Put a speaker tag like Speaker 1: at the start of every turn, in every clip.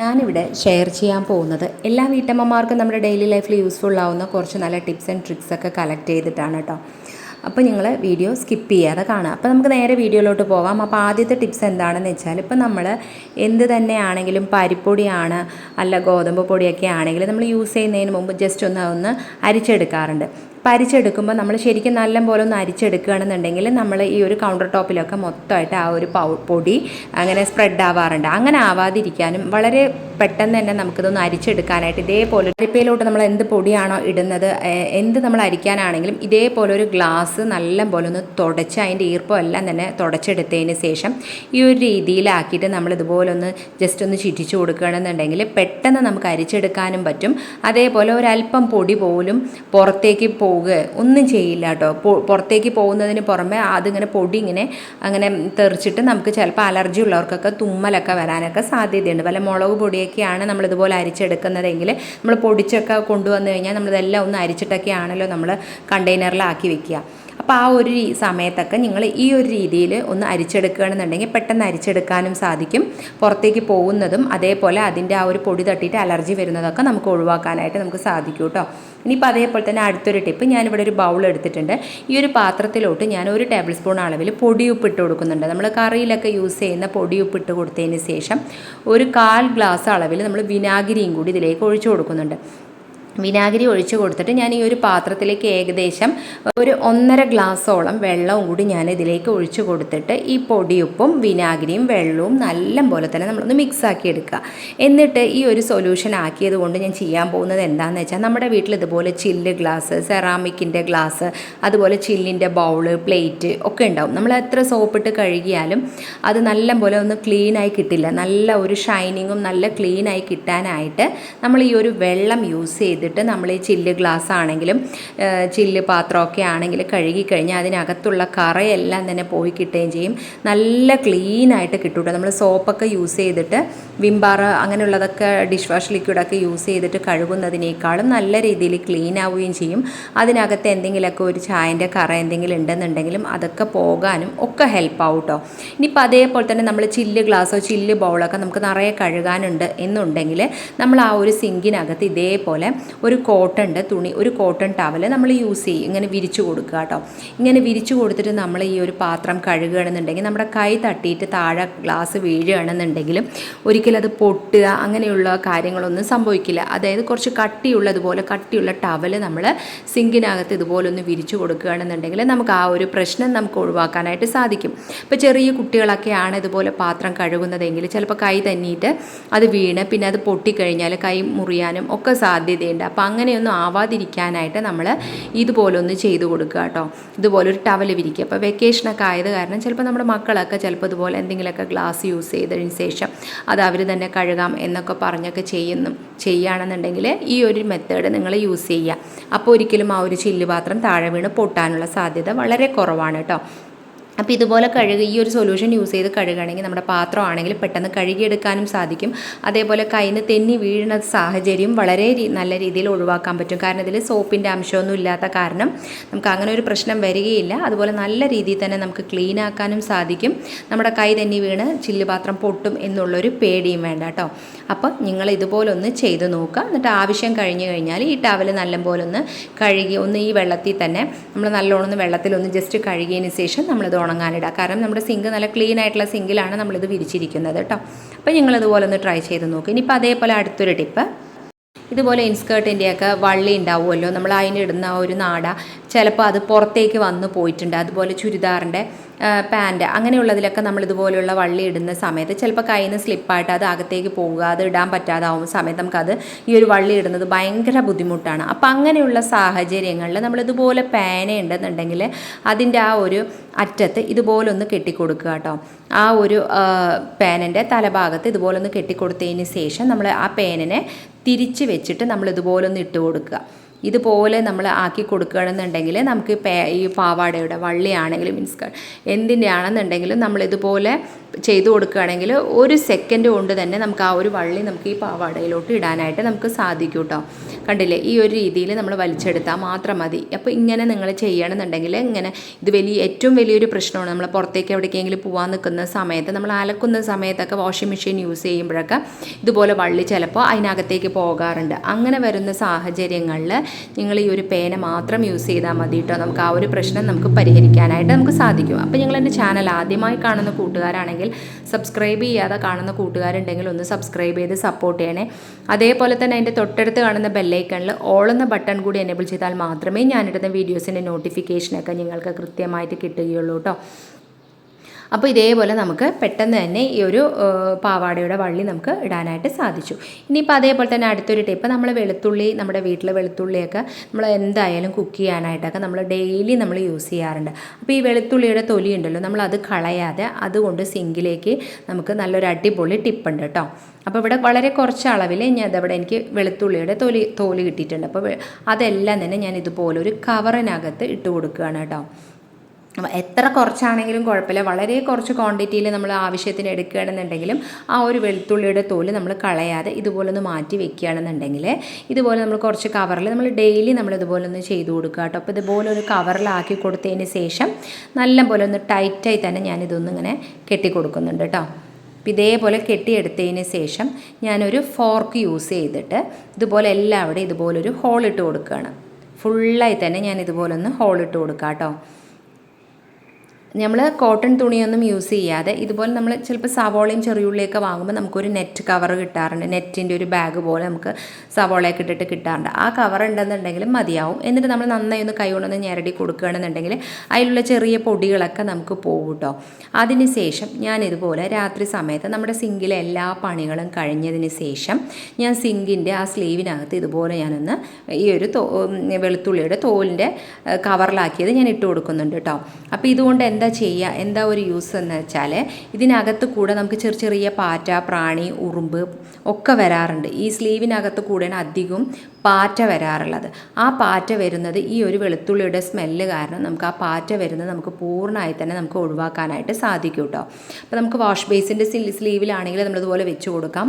Speaker 1: ഞാനിവിടെ ഷെയർ ചെയ്യാൻ പോകുന്നത് എല്ലാ വീട്ടമ്മമാർക്കും നമ്മുടെ ഡെയിലി ലൈഫിൽ യൂസ്ഫുൾ ആവുന്ന കുറച്ച് നല്ല ടിപ്സ് ആൻഡ് ട്രിക്സ് ഒക്കെ കളക്ട് ചെയ്തിട്ടാണ് കേട്ടോ അപ്പോൾ നിങ്ങൾ വീഡിയോ സ്കിപ്പ് ചെയ്യാതെ കാണുക. അപ്പോൾ നമുക്ക് നേരെ വീഡിയോയിലോട്ട് പോകാം അപ്പോൾ ആദ്യത്തെ ടിപ്സ് എന്താണെന്ന് വെച്ചാൽ ഇപ്പോൾ നമ്മൾ എന്ത് തന്നെയാണെങ്കിലും പരിപ്പൊടിയാണ് അല്ല ഗോതമ്പ് പൊടിയൊക്കെ ആണെങ്കിലും നമ്മൾ യൂസ് ചെയ്യുന്നതിന് മുമ്പ് ജസ്റ്റ് ഒന്ന് ഒന്ന് അരിച്ചെടുക്കാറുണ്ട്. അപ്പോൾ അരിച്ചെടുക്കുമ്പോൾ നമ്മൾ ശരിക്കും നല്ല പോലെ ഒന്ന് അരിച്ചെടുക്കുകയാണെന്നുണ്ടെങ്കിൽ നമ്മൾ ഈ ഒരു കൗണ്ടർ ടോപ്പിലൊക്കെ മൊത്തമായിട്ട് ആ ഒരു പൊടി അങ്ങനെ സ്പ്രെഡ് ആവാറുണ്ട്. അങ്ങനെ ആവാതിരിക്കാനും വളരെ പെട്ടെന്ന് തന്നെ നമുക്കിതൊന്ന് അരിച്ചെടുക്കാനായിട്ട് ഇതേപോലെ അരിപ്പയിലോട്ട് നമ്മൾ എന്ത് പൊടിയാണോ ഇടുന്നത് എന്ത് നമ്മൾ അരിക്കാനാണെങ്കിലും ഇതേപോലെ ഒരു ഗ്ലാസ് നല്ല പോലെ ഒന്ന് തുടച്ച് അതിന്റെ ഈർപ്പം എല്ലാം തന്നെ തുടച്ചെടുത്തതിന് ശേഷം ഈ ഒരു രീതിയിലാക്കിയിട്ട് നമ്മൾ ഇതുപോലെ ഒന്ന് ജസ്റ്റ് ഒന്ന് ചിറ്റിച്ചു കൊടുക്കുകയാണെന്നുണ്ടെങ്കിൽ പെട്ടെന്ന് നമുക്ക് അരിച്ചെടുക്കാനും പറ്റും. അതേപോലെ ഒരല്പം പൊടി പോലും പുറത്തേക്ക് പോവുക ഒന്നും ചെയ്യില്ല കേട്ടോ. പുറത്തേക്ക് പോകുന്നതിന് പുറമെ അതിങ്ങനെ പൊടി ഇങ്ങനെ അങ്ങനെ തെറിച്ചിട്ട് നമുക്ക് ചിലപ്പോൾ അലർജി ഉള്ളവർക്കൊക്കെ തുമ്മലൊക്കെ വരാനൊക്കെ സാധ്യതയുണ്ട്. വല്ല മുളക് പൊടിയൊക്കെയാണ് നമ്മൾ ഇതുപോലെ അരിച്ചെടുക്കുന്നതെങ്കിൽ നമ്മൾ പൊടിച്ചൊക്കെ കൊണ്ടുവന്നു കഴിഞ്ഞാൽ നമ്മളിതെല്ലാം ഒന്ന് അരിച്ചിട്ടൊക്കെയാണല്ലോ നമ്മൾ കണ്ടെയ്നറിലാക്കി വെക്കുക. അപ്പോൾ ആ ഒരു സമയത്തൊക്കെ നിങ്ങൾ ഈ ഒരു രീതിയിൽ ഒന്ന് അരിച്ചെടുക്കുകയാണെന്നുണ്ടെങ്കിൽ പെട്ടെന്ന് അരിച്ചെടുക്കാനും സാധിക്കും. പുറത്തേക്ക് പോകുന്നതും അതേപോലെ അതിന്റെ ആ ഒരു പൊടി തട്ടിയിട്ട് അലർജി വരുന്നതൊക്കെ നമുക്ക് ഒഴിവാക്കാനായിട്ട് നമുക്ക് സാധിക്കും കേട്ടോ. ഇനിയിപ്പോൾ അതേപോലെ തന്നെ അടുത്തൊരു ടിപ്പ് ഞാനിവിടെ ഒരു ബൗൾ എടുത്തിട്ടുണ്ട്. ഈ ഒരു പാത്രത്തിലോട്ട് ഞാൻ ഒരു ടേബിൾ സ്പൂൺ അളവിൽ പൊടിയുപ്പ് ഇട്ട് കൊടുക്കുന്നുണ്ട്. നമ്മൾ കറിയിലൊക്കെ യൂസ് ചെയ്യുന്ന പൊടിയുപ്പ് ഇട്ട് കൊടുത്തതിന് ശേഷം ഒരു കാൽ ഗ്ലാസ് അളവിൽ നമ്മൾ വിനാഗിരിയും കൂടി ഇതിലേക്ക് ഒഴിച്ചു കൊടുക്കുന്നുണ്ട്. വിനാഗിരി ഒഴിച്ച് കൊടുത്തിട്ട് ഞാൻ ഈ ഒരു പാത്രത്തിലേക്ക് ഏകദേശം ഒരു ഒന്നര ഗ്ലാസ്സോളം വെള്ളവും കൂടി ഞാൻ ഇതിലേക്ക് ഒഴിച്ചു കൊടുത്തിട്ട് ഈ പൊടിയുപ്പും വിനാഗിരിയും വെള്ളവും നല്ല പോലെ തന്നെ നമ്മളൊന്ന് മിക്സ് ആക്കി എടുക്കുക. എന്നിട്ട് ഈ ഒരു സൊല്യൂഷൻ ആക്കിയത് കൊണ്ട് ഞാൻ ചെയ്യാൻ പോകുന്നത് എന്താണെന്ന് വെച്ചാൽ നമ്മുടെ വീട്ടിൽ ഇതുപോലെ ചില്ല് ഗ്ലാസ് സെറാമിക്കിന്റെ ഗ്ലാസ് അതുപോലെ ചില്ലിന്റെ ബൗൾ പ്ലേറ്റ് ഒക്കെ ഉണ്ടാവും. നമ്മൾ എത്ര സോപ്പിട്ട് കഴുകിയാലും അത് നല്ല പോലെ ഒന്ന് ക്ലീനായി കിട്ടില്ല. നല്ല ഒരു ഷൈനിങ്ങും നല്ല ക്ലീനായി കിട്ടാനായിട്ട് നമ്മൾ ഈ ഒരു വെള്ളം യൂസ് ചെയ്തിട്ട് നമ്മൾ ഈ ചില്ല് ഗ്ലാസ് ആണെങ്കിലും ചില്ല് പാത്രമൊക്കെ ആണെങ്കിൽ കഴുകി കഴിഞ്ഞാൽ അതിനകത്തുള്ള കറയെല്ലാം തന്നെ പോയി കിട്ടുകയും ചെയ്യും. നല്ല ക്ലീനായിട്ട് കിട്ടും കേട്ടോ. നമ്മൾ സോപ്പൊക്കെ യൂസ് ചെയ്തിട്ട് വിംബാർ അങ്ങനെയുള്ളതൊക്കെ ഡിഷ് വാഷ് ലിക്വിഡൊക്കെ യൂസ് ചെയ്തിട്ട് കഴുകുന്നതിനേക്കാളും നല്ല രീതിയിൽ ക്ലീൻ ആവുകയും ചെയ്യും. അതിനകത്ത് എന്തെങ്കിലുമൊക്കെ ഒരു ചായന്റെ കറ എന്തെങ്കിലും ഉണ്ടെന്നുണ്ടെങ്കിലും അതൊക്കെ പോകാനും ഒക്കെ ഹെൽപ്പ് ആവും ഇനിയിപ്പോൾ അതേപോലെ തന്നെ നമ്മൾ ചില്ല് ഗ്ലാസ്സോ ചില്ല് ബൗളൊക്കെ നമുക്ക് നിറയെ കഴുകാനുണ്ട് എന്നുണ്ടെങ്കിൽ നമ്മൾ ആ ഒരു സിങ്കിനകത്ത് ഇതേപോലെ ഒരു കോട്ടന്റെ തുണി ഒരു കോട്ടൺ ടവൽ നമ്മൾ യൂസ് ചെയ്യും. ഇങ്ങനെ വിരിച്ചു കൊടുക്കുക കേട്ടോ. ഇങ്ങനെ വിരിച്ചു കൊടുത്തിട്ട് നമ്മൾ ഈ ഒരു പാത്രം കഴുകുകയാണെന്നുണ്ടെങ്കിൽ നമ്മുടെ കൈ തട്ടിയിട്ട് താഴെ ഗ്ലാസ് വീഴുകയാണെന്നുണ്ടെങ്കിലും ഒരിക്കലും അത് പൊട്ടുക അങ്ങനെയുള്ള കാര്യങ്ങളൊന്നും സംഭവിക്കില്ല. അതായത് കുറച്ച് കട്ടിയുള്ളതുപോലെ കട്ടിയുള്ള ടവൽ നമ്മൾ സിങ്കിനകത്ത് ഇതുപോലെ ഒന്ന് വിരിച്ചു കൊടുക്കുകയാണെന്നുണ്ടെങ്കിൽ നമുക്ക് ആ ഒരു പ്രശ്നം നമുക്ക് ഒഴിവാക്കാനായിട്ട് സാധിക്കും. ഇപ്പോൾ ചെറിയ കുട്ടികളൊക്കെയാണ് ഇതുപോലെ പാത്രം കഴുകുന്നതെങ്കിൽ ചിലപ്പോൾ കൈ തന്നിയിട്ട് അത് വീണ് പിന്നെ അത് പൊട്ടിക്കഴിഞ്ഞാൽ കൈ മുറിയാനും ഒക്കെ സാധ്യതയുണ്ട്. അപ്പോൾ അങ്ങനെയൊന്നും ആവാതിരിക്കാനായിട്ട് നമ്മൾ ഇതുപോലൊന്ന് ചെയ്തു കൊടുക്കുക കേട്ടോ. ഇതുപോലെ ഒരു ടവൽ വിരിക്കുക അപ്പോൾ വെക്കേഷനൊക്കെ ആയത് കാരണം ചിലപ്പോൾ നമ്മുടെ മക്കളൊക്കെ ചിലപ്പോൾ ഇതുപോലെ എന്തെങ്കിലുമൊക്കെ ഗ്ലാസ് യൂസ് ചെയ്തതിന് ശേഷം അത് അവർ തന്നെ കഴുകാം എന്നൊക്കെ പറഞ്ഞൊക്കെ ചെയ്യുന്നു. ചെയ്യുകയാണെന്നുണ്ടെങ്കിൽ ഈ ഒരു മെത്തേഡ് നിങ്ങൾ യൂസ് ചെയ്യുക. അപ്പോൾ ഒരിക്കലും ആ ഒരു ചില്ല് പാത്രം താഴെ വീണ് പൊട്ടാനുള്ള സാധ്യത വളരെ കുറവാണ് കേട്ടോ. അപ്പോൾ ഇതുപോലെ കഴുകി ഈ ഒരു സൊല്യൂഷൻ യൂസ് ചെയ്ത് കഴുകുകയാണെങ്കിൽ നമ്മുടെ പാത്രമാണെങ്കിൽ പെട്ടെന്ന് കഴുകിയെടുക്കാനും സാധിക്കും. അതേപോലെ കയ്യിൽ നിന്ന് തെന്നി വീഴുന്ന സാഹചര്യം വളരെ നല്ല രീതിയിൽ ഒഴിവാക്കാൻ പറ്റും. കാരണം ഇതിൽ സോപ്പിന്റെ അംശമൊന്നും ഇല്ലാത്ത കാരണം നമുക്ക് അങ്ങനെ ഒരു പ്രശ്നം വരികയില്ല. അതുപോലെ നല്ല രീതിയിൽ തന്നെ നമുക്ക് ക്ലീൻ ആക്കാനും സാധിക്കും. നമ്മുടെ കൈ തെന്നി വീണ് ചില്ലുപാത്രം പൊട്ടും എന്നുള്ളൊരു പേടിയും വേണ്ട കേട്ടോ. അപ്പോൾ നിങ്ങൾ ഇതുപോലെ ഒന്ന് ചെയ്ത് നോക്കുക. എന്നിട്ട് ആവശ്യം കഴിഞ്ഞ് കഴിഞ്ഞാൽ ഈ ടവൽ നല്ലപോലെ ഒന്ന് കഴുകി ഒന്ന് ഈ വെള്ളത്തിൽ തന്നെ നമ്മൾ നല്ലോണം ഒന്ന് വെള്ളത്തിലൊന്ന് ജസ്റ്റ് കഴുകിയതിന് ശേഷം നമ്മളിത് ഉണങ്ങാനിടുക കാരണം നമ്മുടെ സിങ്ക് നല്ല ക്ലീൻ ആയിട്ടുള്ള സിങ്കിലാണ് നമ്മളിത് വിരിച്ചിരിക്കുന്നത് കേട്ടോ. അപ്പോൾ നിങ്ങൾ ഇതുപോലെ ഒന്ന് ട്രൈ ചെയ്ത് നോക്കുക ഇനിയിപ്പോൾ അതേപോലെ അടുത്തൊരു ടിപ്പ് ഇതുപോലെ ഇൻസ്കേർട്ടിന്റെയൊക്കെ വള്ളി ഉണ്ടാവുമല്ലോ. നമ്മൾ അതിനിടുന്ന ഒരു നാട ചിലപ്പോൾ അത് പുറത്തേക്ക് വന്നു പോയിട്ടുണ്ട്. അതുപോലെ ചുരിദാറിന്റെ പാന്റ് അങ്ങനെയുള്ളതിലൊക്കെ നമ്മൾ ഇതുപോലെയുള്ള വള്ളി ഇടുന്ന സമയത്ത് ചിലപ്പോൾ കയ്യിൽ നിന്ന് സ്ലിപ്പായിട്ട് അത് അകത്തേക്ക് പോവുക അത് ഇടാൻ പറ്റാതാവുന്ന സമയത്ത് നമുക്കത് ഈ ഒരു വള്ളി ഇടുന്നത് ഭയങ്കര ബുദ്ധിമുട്ടാണ്. അപ്പോൾ അങ്ങനെയുള്ള സാഹചര്യങ്ങളിൽ നമ്മൾ ഇതുപോലെ പേന ഉണ്ടെന്നുണ്ടെങ്കിൽ അതിന്റെ ആ ഒരു അറ്റത്ത് ഇതുപോലെ ഒന്ന് കെട്ടിക്കൊടുക്കുക കേട്ടോ. ആ ഒരു പേനന്റെ തലഭാഗത്ത് ഇതുപോലെ ഒന്ന് കെട്ടിക്കൊടുത്തതിന് ശേഷം നമ്മൾ ആ പേനനെ തിരിച്ച് വെച്ചിട്ട് നമ്മൾ ഇതുപോലെ ഒന്ന് ഇട്ട് കൊടുക്കുക. ഇതുപോലെ നമ്മൾ ആക്കി കൊടുക്കുകയാണെന്നുണ്ടെങ്കിൽ നമുക്ക് ഈ പാവാടയുടെ വള്ളിയാണെങ്കിലും മീൻസ് എന്തിന്റെ ആണെന്നുണ്ടെങ്കിലും നമ്മൾ ഇതുപോലെ ചെയ്തു കൊടുക്കുകയാണെങ്കിൽ ഒരു സെക്കൻഡ് കൊണ്ട് തന്നെ നമുക്ക് ആ ഒരു വള്ളി നമുക്ക് ഈ പാവാടയിലോട്ട് ഇടാനായിട്ട് നമുക്ക് സാധിക്കും കേട്ടോ കണ്ടില്ലേ? ഈ ഒരു രീതിയിൽ നമ്മൾ വലിച്ചെടുത്താൽ മാത്രം മതി. അപ്പോൾ ഇങ്ങനെ നിങ്ങൾ ചെയ്യണമെന്നുണ്ടെങ്കിൽ ഇങ്ങനെ ഇത് വലിയ ഏറ്റവും വലിയൊരു പ്രശ്നമാണ്. നമ്മൾ പുറത്തേക്ക് എവിടേക്കെങ്കിലും പോകാൻ നിൽക്കുന്ന സമയത്ത് നമ്മൾ അലക്കുന്ന സമയത്തൊക്കെ വാഷിംഗ് മെഷീൻ യൂസ് ചെയ്യുമ്പോഴൊക്കെ ഇതുപോലെ വള്ളി ചിലപ്പോൾ അതിനകത്തേക്ക് പോകാറുണ്ട്. അങ്ങനെ വരുന്ന സാഹചര്യങ്ങളിൽ നിങ്ങൾ ഈ ഒരു പേന മാത്രം യൂസ് ചെയ്താൽ മതി കേട്ടോ നമുക്ക് ആ ഒരു പ്രശ്നം നമുക്ക് പരിഹരിക്കാനായിട്ട് നമുക്ക് സാധിക്കും. അപ്പോൾ നിങ്ങൾ എന്റെ ചാനൽ ആദ്യമായി കാണുന്ന കൂട്ടുകാരാണെങ്കിൽ സബ്സ്ക്രൈബ് ചെയ്യാതെ കാണുന്ന കൂട്ടുകാരുണ്ടെങ്കിൽ ഒന്ന് സബ്സ്ക്രൈബ് ചെയ്ത് സപ്പോർട്ട് ചെയ്യണേ. അതേപോലെ തന്നെ അതിന്റെ തൊട്ടടുത്ത് കാണുന്ന ബെല്ലൈക്കണിൽ ഓൾ എന്ന ബട്ടൺ കൂടി എനേബിൾ ചെയ്താൽ മാത്രമേ ഞാനിടുന്ന വീഡിയോസിന്റെ നോട്ടിഫിക്കേഷനൊക്കെ നിങ്ങൾക്ക് കൃത്യമായിട്ട് കിട്ടുകയുള്ളൂ കേട്ടോ അപ്പോൾ ഇതേപോലെ നമുക്ക് പെട്ടെന്ന് തന്നെ ഈ ഒരു പാവാടയുടെ വള്ളി നമുക്ക് ഇടാനായിട്ട് സാധിച്ചു. ഇനിയിപ്പോൾ അതേപോലെ തന്നെ അടുത്തൊരു ടിപ്പ് നമ്മൾ വെളുത്തുള്ളി നമ്മുടെ വീട്ടിൽ വെളുത്തുള്ളിയൊക്കെ നമ്മൾ എന്തായാലും കുക്ക് ചെയ്യാനായിട്ടൊക്കെ നമ്മൾ ഡെയിലി നമ്മൾ യൂസ് ചെയ്യാറുണ്ട്. അപ്പോൾ ഈ വെളുത്തുള്ളിയുടെ തൊലി ഉണ്ടല്ലോ നമ്മൾ അത് കളയാതെ അതുകൊണ്ട് സിങ്കിലേക്ക് നമുക്ക് നല്ലൊരു അടിപൊളി ടിപ്പുണ്ട് കേട്ടോ അപ്പോൾ ഇവിടെ വളരെ കുറച്ച് അളവിൽ ഞാൻ അതവിടെ എനിക്ക് വെളുത്തുള്ളിയുടെ തൊലി തോൽ കിട്ടിയിട്ടുണ്ട്. അപ്പോൾ അതെല്ലാം തന്നെ ഞാൻ ഇതുപോലെ ഒരു കവറിനകത്ത് ഇട്ട് കൊടുക്കുകയാണ് കേട്ടോ എത്ര കുറച്ചാണെങ്കിലും കുഴപ്പമില്ല. വളരെ കുറച്ച് ക്വാണ്ടിറ്റിയിൽ നമ്മൾ ആവശ്യത്തിന് എടുക്കുകയാണെന്നുണ്ടെങ്കിലും ആ ഒരു വെളുത്തുള്ളിയുടെ തോൽ നമ്മൾ കളയാതെ ഇതുപോലെ ഒന്ന് മാറ്റി വെക്കുകയാണെന്നുണ്ടെങ്കിൽ ഇതുപോലെ നമ്മൾ കുറച്ച് കവറിൽ നമ്മൾ ഡെയിലി നമ്മൾ ഇതുപോലെ ഒന്ന് ചെയ്തു കൊടുക്കുക കേട്ടോ. അപ്പോൾ ഇതുപോലെ ഒരു കവറിലാക്കി കൊടുത്തതിന് ശേഷം നല്ല പോലെ ഒന്ന് ടൈറ്റായി തന്നെ ഞാൻ ഇതൊന്നും ഇങ്ങനെ കെട്ടി കൊടുക്കുന്നുണ്ട് കേട്ടോ. അപ്പോൾ ഇതേപോലെ കെട്ടിയെടുത്തതിന് ശേഷം ഞാനൊരു ഫോർക്ക് യൂസ് ചെയ്തിട്ട് ഇതുപോലെ എല്ലാവിടെയും ഇതുപോലൊരു ഹോൾ ഇട്ട് കൊടുക്കുകയാണ്. ഫുള്ളായി തന്നെ ഞാൻ ഇതുപോലെ ഒന്ന് ഹോൾ ഇട്ട് കൊടുക്കാം കേട്ടോ. നമ്മൾ കോട്ടൺ തുണിയൊന്നും യൂസ് ചെയ്യാതെ ഇതുപോലെ നമ്മൾ ചിലപ്പോൾ സവോളയും ചെറിയുള്ളിയൊക്കെ വാങ്ങുമ്പോൾ നമുക്കൊരു നെറ്റ് കവർ കിട്ടാറുണ്ട്. നെറ്റിന്റെ ഒരു ബാഗ് പോലെ നമുക്ക് സവോളയൊക്കെ ഇട്ടിട്ട് കിട്ടാറുണ്ട്. ആ കവർ ഉണ്ടെന്നുണ്ടെങ്കിലും മതിയാവും. എന്നിട്ട് നമ്മൾ നന്നായി ഒന്ന് കൈ കൊണ്ടൊന്ന് ഞെരടി കൊടുക്കുകയാണെന്നുണ്ടെങ്കിൽ അതിലുള്ള ചെറിയ പൊടികളൊക്കെ നമുക്ക് പോകും കേട്ടോ അതിന് ശേഷം ഞാൻ ഇതുപോലെ രാത്രി സമയത്ത് നമ്മുടെ സിങ്കിലെ എല്ലാ പണികളും കഴിഞ്ഞതിന് ശേഷം ഞാൻ സിങ്കിന്റെ ആ സ്ലീവിനകത്ത് ഇതുപോലെ ഞാനൊന്ന് ഈ ഒരു തോ വെളുത്തുള്ളിയുടെ തോലിന്റെ കവറിലാക്കിയത് ഞാൻ ഇട്ട് കൊടുക്കുന്നുണ്ട് കേട്ടോ അപ്പോൾ ഇതുകൊണ്ട് എന്താ ചെയ്യുക എന്താ ഒരു യൂസ് എന്ന് വെച്ചാൽ ഇതിനകത്ത് കൂടെ നമുക്ക് ചെറിയ ചെറിയ പാറ്റ പ്രാണി ഉറുമ്പ് ഒക്കെ വരാറുണ്ട്. ഈ സ്ലീവിനകത്ത് കൂടെയാണ് അധികം പാറ്റ വരാറുള്ളത്. ആ പാറ്റ വരുന്നത് ഈ ഒരു വെളുത്തുള്ളിയുടെ സ്മെല്ല് കാരണം നമുക്ക് ആ പാറ്റ വരുന്നത് നമുക്ക് പൂർണമായി തന്നെ നമുക്ക് ഒഴിവാക്കാനായിട്ട് സാധിക്കും കേട്ടോ അപ്പോൾ നമുക്ക് വാഷ് ബേസിന്റെ സ്ലീവിലാണെങ്കിൽ നമ്മളിതുപോലെ വെച്ച് കൊടുക്കാം.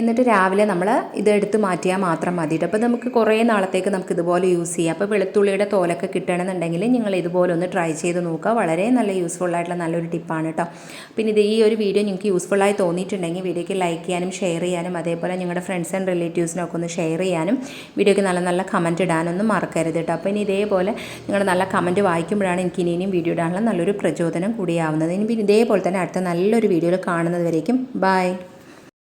Speaker 1: എന്നിട്ട് രാവിലെ നമ്മൾ ഇത് എടുത്ത് മാറ്റിയാൽ മാത്രം മതി അപ്പോൾ നമുക്ക് കുറേ നാളത്തേക്ക് നമുക്ക് ഇതുപോലെ യൂസ് ചെയ്യാം. അപ്പോൾ വെളുത്തുള്ളിയുടെ തോലൊക്കെ കിട്ടണമെന്നുണ്ടെങ്കിൽ നിങ്ങൾ ഇതുപോലെ ഒന്ന് ട്രൈ ചെയ്ത് നോക്കുക. വളരെ നല്ല യൂസ്ഫുൾ ആയിട്ടുള്ള നല്ലൊരു ടിപ്പാണ് കേട്ടോ. പിന്നെ ഇത് ഈ ഒരു വീഡിയോ നിങ്ങൾക്ക് യൂസ്ഫുള്ളായി തോന്നിയിട്ടുണ്ടെങ്കിൽ വീഡിയോയ്ക്ക് ലൈക്ക് ചെയ്യാനും ഷെയർ ചെയ്യാനും അതേപോലെ നിങ്ങളുടെ ഫ്രണ്ട്സ് ആൻഡ് റിലേറ്റീവ്സിനൊക്കെ ഒന്ന് ഷെയർ ചെയ്യാനും വീഡിയോയ്ക്ക് നല്ല നല്ല കമന്റ് ഇടാനൊന്നും മറക്കരുത് കേട്ടോ. അപ്പോൾ ഇനി ഇതേപോലെ നിങ്ങൾ നല്ല കമന്റ് വായിക്കുമ്പോഴാണ് എനിക്ക് ഇനിയും വീഡിയോ ഇടാനുള്ള നല്ലൊരു പ്രചോദനം കൂടിയാവുന്നത് ഇനി പിന്നെ ഇതേപോലെ തന്നെ അടുത്ത നല്ലൊരു വീഡിയോയിൽ കാണുന്നത് വരേക്കും. ബൈ